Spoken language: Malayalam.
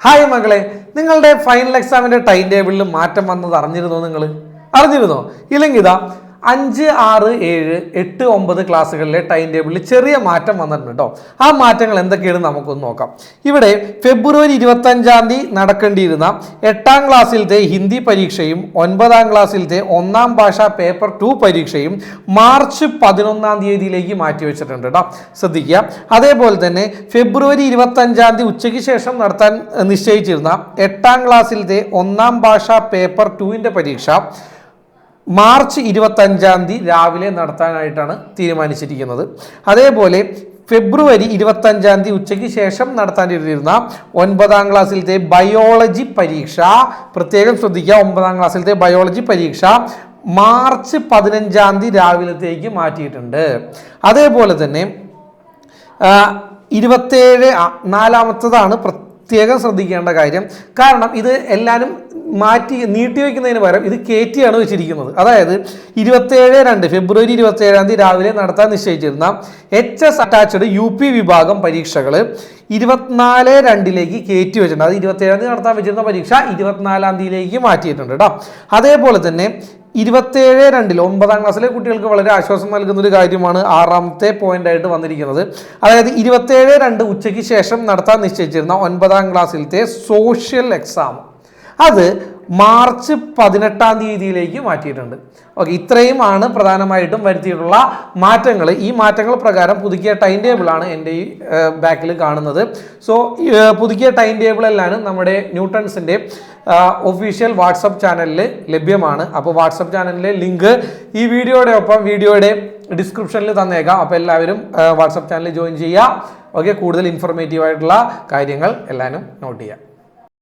ഹായ് മകളെ നിങ്ങളുടെ ഫൈനൽ എക്സാമിന്റെ ടൈം ടേബിളിൽ മാറ്റം വന്നത് അറിഞ്ഞിരുന്നോ നിങ്ങൾ? അറിഞ്ഞിരുന്നോ? ഇല്ലെങ്കിൽ ഇതാ അഞ്ച് ആറ് ഏഴ് എട്ട് ഒമ്പത് ക്ലാസ്സുകളിലെ ടൈം ടേബിളിൽ ചെറിയ മാറ്റം വന്നിട്ടുണ്ട് കേട്ടോ ആ മാറ്റങ്ങൾ എന്തൊക്കെയാണ് നമുക്കൊന്ന് നോക്കാം. ഇവിടെ ഫെബ്രുവരി ഇരുപത്തഞ്ചാം തീയതി നടക്കേണ്ടിയിരുന്ന എട്ടാം ക്ലാസ്സിലത്തെ ഹിന്ദി പരീക്ഷയും ഒൻപതാം ക്ലാസ്സിലത്തെ ഒന്നാം ഭാഷ പേപ്പർ ടു പരീക്ഷയും മാർച്ച് പതിനൊന്നാം തീയതിയിലേക്ക് മാറ്റി വെച്ചിട്ടുണ്ട് കേട്ടോ ശ്രദ്ധിക്കുക. അതേപോലെ തന്നെ ഫെബ്രുവരി ഇരുപത്തഞ്ചാം തീയതി ഉച്ചയ്ക്ക് ശേഷം നടത്താൻ നിശ്ചയിച്ചിരുന്ന എട്ടാം ക്ലാസ്സിലത്തെ ഒന്നാം ഭാഷ പേപ്പർ ടുവിന്റെ പരീക്ഷ മാർച്ച് ഇരുപത്തഞ്ചാം തീയതി രാവിലെ നടത്താനായിട്ടാണ് തീരുമാനിച്ചിരിക്കുന്നത്. അതേപോലെ ഫെബ്രുവരി ഇരുപത്തഞ്ചാം തീയതി ഉച്ചയ്ക്ക് ശേഷം നടത്താനിരുന്ന ഒൻപതാം ക്ലാസ്സിലത്തെ ബയോളജി പരീക്ഷ പ്രത്യേകം ശ്രദ്ധിക്കുക ഒമ്പതാം ക്ലാസ്സിലത്തെ ബയോളജി പരീക്ഷ മാർച്ച് പതിനഞ്ചാം തീയതി രാവിലത്തേക്ക് മാറ്റിയിട്ടുണ്ട്. അതേപോലെ തന്നെ ഇരുപത്തേഴ് നാലാമത്തതാണ് പ്രത്യേകം ശ്രദ്ധിക്കേണ്ട കാര്യം. കാരണം ഇത് എല്ലാവരും മാറ്റി നീട്ടി വയ്ക്കുന്നതിന് പകരം ഇത് കയറ്റിയാണ് വെച്ചിരിക്കുന്നത്. അതായത് ഇരുപത്തേഴ് രണ്ട് ഫെബ്രുവരി ഇരുപത്തേഴാം തീയതി രാവിലെ നടത്താൻ നിശ്ചയിച്ചിരുന്ന H S attached U P വിഭാഗം പരീക്ഷകൾ ഇരുപത്തിനാല് രണ്ടിലേക്ക് കയറ്റി വെച്ചിട്ടുണ്ട്. അത് ഇരുപത്തേഴാം തീയതി നടത്താൻ വെച്ചിരുന്ന പരീക്ഷ ഇരുപത്തിനാലാം തീയതിയിലേക്ക് മാറ്റിയിട്ടുണ്ട് കേട്ടോ. അതേപോലെ തന്നെ ഇരുപത്തേഴ് രണ്ടിൽ ഒമ്പതാം ക്ലാസ്സിലെ കുട്ടികൾക്ക് വളരെ ആശ്വാസം നൽകുന്ന ഒരു കാര്യമാണ് ആറാമത്തെ പോയിന്റ് ആയിട്ട് വന്നിരിക്കുന്നത്. അതായത് ഇരുപത്തേഴ് രണ്ട് ഉച്ചയ്ക്ക് ശേഷം നടത്താൻ നിശ്ചയിച്ചിരുന്ന ഒൻപതാം ക്ലാസ്സിലത്തെ സോഷ്യൽ എക്സാം അത് മാർച്ച് പതിനെട്ടാം തീയതിയിലേക്ക് മാറ്റിയിട്ടുണ്ട്. ഓക്കെ ഇത്രയുമാണ് പ്രധാനമായിട്ടും വരുത്തിയിട്ടുള്ള മാറ്റങ്ങൾ ഈ മാറ്റങ്ങൾ പ്രകാരം പുതുക്കിയ ടൈം ടേബിളാണ് എന്റെ ഈ ബാക്കിൽ കാണുന്നത്. സോ പുതുക്കിയ ടൈം ടേബിളെല്ലാം നമ്മുടെ ന്യൂട്ടൺസിന്റെ ഒഫീഷ്യൽ വാട്സപ്പ് ചാനലിൽ ലഭ്യമാണ്. അപ്പോൾ വാട്സപ്പ് ചാനലിലെ ലിങ്ക് ഈ വീഡിയോയുടെ ഒപ്പം വീഡിയോയുടെ ഡിസ്ക്രിപ്ഷനിൽ തന്നേക്കാം. അപ്പോൾ എല്ലാവരും വാട്സപ്പ് ചാനലിൽ ജോയിൻ ചെയ്യുക. ഓക്കെ കൂടുതൽ ഇൻഫോർമേറ്റീവ് ആയിട്ടുള്ള കാര്യങ്ങൾ എല്ലാവരും നോട്ട് ചെയ്യുക.